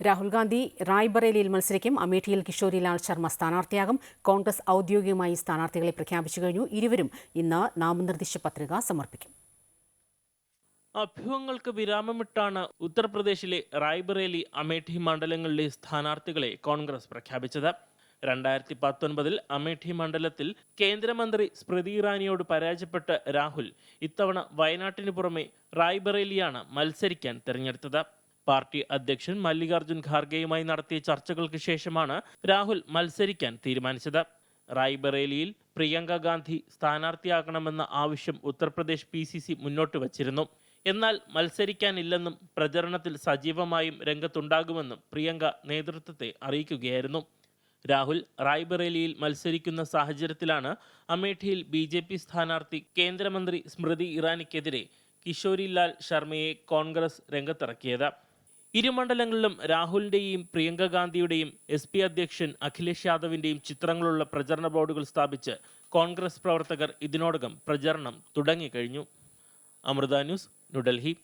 രാഹുൽ ഗാന്ധി റായ്ബറേലിയിൽ മത്സരിക്കും. അമേഠിയിൽ കിഷോരിലാൽ ശർമ്മ സ്ഥാനാർത്ഥിയാകും. കോൺഗ്രസ് ഔദ്യോഗികമായി സ്ഥാനാർത്ഥികളെ പ്രഖ്യാപിച്ചു കഴിഞ്ഞു. ഇരുവരും ഇന്ന് നാമനിർദ്ദേശ പത്രിക സമർപ്പിക്കും. അഭ്യൂഹങ്ങൾക്ക് വിരാമമിട്ടാണ് ഉത്തർപ്രദേശിലെ റായ്ബറേലി അമേഠി മണ്ഡലങ്ങളിലെ സ്ഥാനാർത്ഥികളെ കോൺഗ്രസ് പ്രഖ്യാപിച്ചത്. രണ്ടായിരത്തി പത്തൊൻപതിൽ അമേഠി മണ്ഡലത്തിൽ കേന്ദ്രമന്ത്രി സ്മൃതി ഇറാനിയോട് പരാജയപ്പെട്ട രാഹുൽ ഇത്തവണ വയനാട്ടിന് പുറമെ റായ്ബറേലിയാണ് മത്സരിക്കാൻ തിരഞ്ഞെടുത്തത്. പാർട്ടി അധ്യക്ഷൻ മല്ലികാർജുൻ ഖാർഗെയുമായി നടത്തിയ ചർച്ചകൾക്ക് ശേഷമാണ് രാഹുൽ മത്സരിക്കാൻ തീരുമാനിച്ചത്. റായ്ബറേലിയിൽ പ്രിയങ്ക ഗാന്ധി സ്ഥാനാർത്ഥിയാകണമെന്ന ആവശ്യം ഉത്തർപ്രദേശ് പി സി സി മുന്നോട്ട് വച്ചിരുന്നു. എന്നാൽ മത്സരിക്കാനില്ലെന്നും പ്രചരണത്തിൽ സജീവമായും രംഗത്തുണ്ടാകുമെന്നും പ്രിയങ്ക നേതൃത്വത്തെ അറിയിക്കുകയായിരുന്നു. രാഹുൽ റായ്ബറേലിയിൽ മത്സരിക്കുന്ന സാഹചര്യത്തിലാണ് അമേഠിയിൽ ബി ജെ പി സ്ഥാനാർത്ഥി കേന്ദ്രമന്ത്രി സ്മൃതി ഇറാനിക്കെതിരെ കിഷോരിലാൽ ശർമ്മയെ കോൺഗ്രസ് രംഗത്തിറക്കിയത്. ഇരു മണ്ഡലങ്ങളിലും രാഹുലിന്റെയും പ്രിയങ്ക ഗാന്ധിയുടെയും എസ് പി അധ്യക്ഷൻ അഖിലേഷ് യാദവിന്റെയും ചിത്രങ്ങളുള്ള പ്രചരണ ബോർഡുകൾ സ്ഥാപിച്ച് കോൺഗ്രസ് പ്രവർത്തകർ ഇതിനോടകം പ്രചരണം തുടങ്ങിക്കഴിഞ്ഞു. അമൃത ന്യൂസ് ന്യൂഡൽഹി.